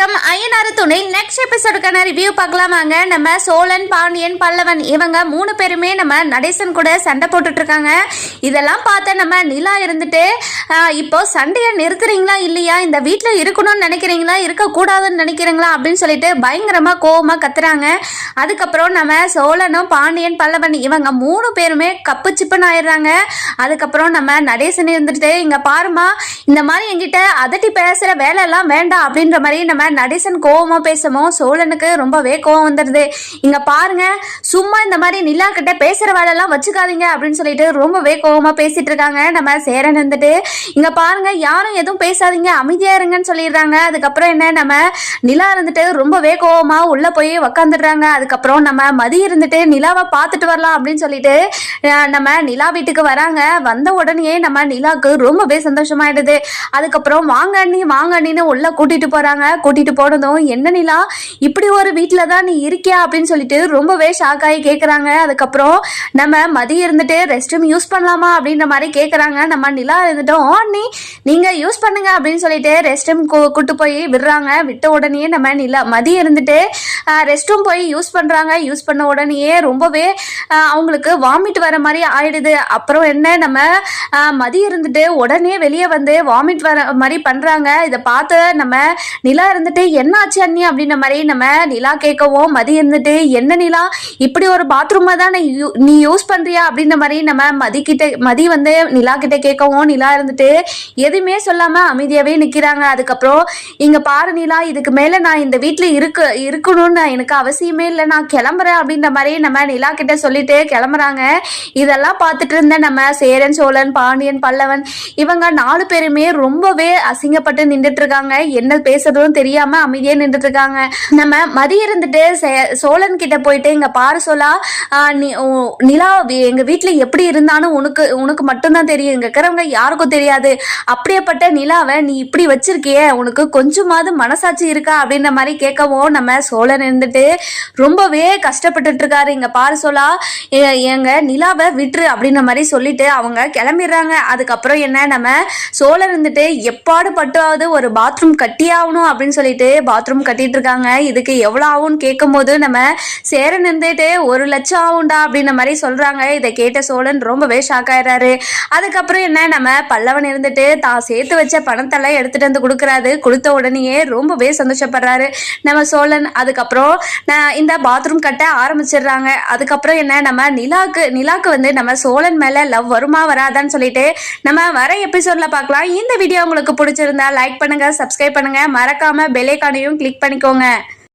வணக்கம். ஐயனாறு துணை. நெக்ஸ்ட் எபிசோடுக்கான ரிவ்யூ பார்க்கலாமாங்க. நம்ம சோழன் பாண்டியன் பல்லவன் இவங்க மூணு பேருமே நம்ம நடேசன் கூட சண்டை போட்டுட்டு இருக்காங்க. இதெல்லாம் பார்த்த நம்ம நிலா இருந்துட்டு இப்போ சண்டையை நிறுத்துறீங்களா இல்லையா? இந்த வீட்டில் இருக்கணும்னு நினைக்கிறீங்களா? இருக்கக்கூடாதுன்னு நினைக்கிறீங்களா? அப்படின்னு சொல்லிட்டு பயங்கரமாக கோவமாக கத்துறாங்க. அதுக்கப்புறம் நம்ம சோழனும் பாண்டியன் பல்லவன் இவங்க மூணு பேருமே கப்பு சிப்பன் ஆயிடுறாங்க. அதுக்கப்புறம் நம்ம நடேசன் இருந்துட்டு இங்க பாருமா இந்த மாதிரி என்கிட்ட அதட்டி பேசுற வேலை எல்லாம் வேண்டாம். அப்படின்ற மாதிரி நம்ம நடேசன் கோவமா பேசுமோ சோழனுக்கு ரொம்பவே கோவம் வந்துடுது. இங்க பாருங்க சும்மா இந்த மாதிரி நிலா கிட்ட பேசுற வேலை எல்லாம் வச்சுக்காதீங்க. அப்படின்னு சொல்லிட்டு ரொம்பவே கோவமா பேசிட்டு இருக்காங்க. நம்ம சேரன் இருந்துட்டு இங்க பாருங்க யாரும் எதுவும் பேசாதீங்க அமைதியா இருங்கன்னு சொல்லிடுறாங்க. அதுக்கப்புறம் என்ன நம்ம நிலா இருந்துட்டு ரொம்பவே கோவமாக உள்ள போய் உக்காந்துடுறாங்க. அதுக்கப்புறம் நம்ம மதி இருந்துட்டு நிலாவை பார்த்துட்டு வரலாம் அப்படின்னு சொல்லிட்டு நம்ம நிலா வீட்டுக்கு வராங்க. வந்த உடனே நம்ம நிலாவுக்கு ரொம்பவே சந்தோஷமாயிடுது. அதுக்கப்புறம் வாங்க அண்ணி வாங்க அண்ணின்னு உள்ள கூட்டிட்டு போறாங்க. கூட்டிட்டு போனதும் என்ன நிலா இப்படி ஒரு வீட்டில் தான் நீ இருக்கியா? அப்படின்னு சொல்லிட்டு ரொம்பவே ஷாக் ஆகி கேக்குறாங்க. அதுக்கப்புறம் நம்ம மதி இருந்துட்டு ரெஸ்ட் ரூம் யூஸ் பண்ணலாமா அப்படின்ற மாதிரி கேக்குறாங்க. நம்ம நிலா இருந்துட்டோம் மார்னிங் அண்ணி நீங்க யூஸ் பண்ணுங்க அப்படின்னு சொல்லிட்டு ரெஸ்ட் ரூம் கூட்டு போய் விடுறாங்க. விட்ட உடனே நம்ம நிலா மதியம் இருந்துட்டு ரெஸ்ட் ரூம் போய் யூஸ் பண்றாங்க. யூஸ் பண்ண உடனேயே ரொம்பவே அவங்களுக்கு வாமிட் வர மாதிரி ஆயிடுது. அப்புறம் என்ன நம்ம மதியம் இருந்துட்டு உடனே வெளியே வந்து வாமிட் வர மாதிரி பண்றாங்க. இதை பார்த்து நம்ம நிலா இருந்துட்டு என்ன ஆச்சு அண்ணி? அப்படின்ற மாதிரி நம்ம நிலா கேட்கவும் மதியம் இருந்துட்டு என்ன நிலா? இப்படி ஒரு பாத்ரூமை தான் நீ யூ- நீ யூஸ் பண்றியா? அப்படின்ற மாதிரி நம்ம மதி கிட்ட மதி வந்து நிலா கிட்ட கேட்கவும் நிலா இருந்துட்டு எதுவுமே சொல்லாம அமைதியாவே நிக்கிறாங்க. அதுக்கப்புறம் இங்க பாரு நிலா இதுக்கு மேல நான் இந்த வீட்டில் இருக்க இருக்கணும்னு எனக்கு அவசியமே இல்லை. நான் கிளம்புறேன். அப்படின்ற மாதிரி நம்ம நிலா கிட்ட சொல்லிட்டு கிளம்புறாங்க. இதெல்லாம் பார்த்துட்டு இருந்த நம்ம சேரன் சோழன் பாண்டியன் பல்லவன் இவங்க நாலு பேருமே ரொம்பவே அசிங்கப்பட்டு நின்றுட்டு இருக்காங்க. என்ன பேசுறதும் தெரியாம அமைதியே நின்றுட்டு இருக்காங்க. நம்ம மதி இருந்துட்டு சே- சோழன் கிட்ட போயிட்டு இங்க பாரு சொல்லா நிலா எங்க வீட்டுல எப்படி இருந்தாலும் உனக்கு உனக்கு மட்டும்தான் தெரியும். இங்க இருக்கிறவங்க யாருக்கும் தெரியும் தெரியாது. அப்படியேப்பட்ட நிலாவை நீ இப்படி வச்சிருக்கியே உனக்கு கொஞ்சமாவது மனசாட்சி இருக்கா அப்படின்ற மாதிரி கேட்கவும் நம்ம சோழன் இருந்துட்டு ரொம்பவே கஷ்டப்பட்டுட்டு இருக்காரு இங்க பாரு சோலா எங்க நிலாவை விட்டுரு அப்படின்ற மாதிரி சொல்லிட்டு அவங்க கிளம்பிடுறாங்க. அதுக்கப்புறம் என்ன நம்ம சோழன் இருந்துட்டு எப்பாடு பட்டாவது ஒரு பாத்ரூம் கட்டியாகணும் அப்படின்னு சொல்லிட்டு பாத்ரூம் கட்டிட்டு இருக்காங்க இதுக்கு எவ்வளோ ஆகும்னு கேட்கும்போது நம்ம சேரன் இருந்துட்டு ஒரு லட்சம் ஆகும்டா அப்படின்ற மாதிரி சொல்றாங்க. இதை கேட்ட சோழன் ரொம்பவே ஷாக் ஆயிடுறாரு. அதுக்கப்புறம் என்ன நம்ம பல்ல கிழவன் இருந்துட்டு தான் சேர்த்து வச்ச பணத்தெல்லாம் எடுத்துட்டு வந்து கொடுக்குறாரு. கொடுத்த உடனேயே ரொம்பவே சந்தோஷப்படுறாரு. நம்ம சோழன் அதுக்கப்புறம் நான் இந்த பாத்ரூம் கட்ட ஆரம்பிச்சிடுறாங்க. அதுக்கப்புறம் என்ன நம்ம நிலாக்கு நிலாக்கு வந்து நம்ம சோழன் மேல லவ் வருமா வராதான்னு சொல்லிட்டு நம்ம வர எபிசோட்ல பார்க்கலாம். இந்த வீடியோ உங்களுக்கு பிடிச்சிருந்தா லைக் பண்ணுங்க சப்ஸ்கிரைப் பண்ணுங்க. மறக்காம பெல்லைக்கானையும் கிளிக் பண்ணிக்கோங்க.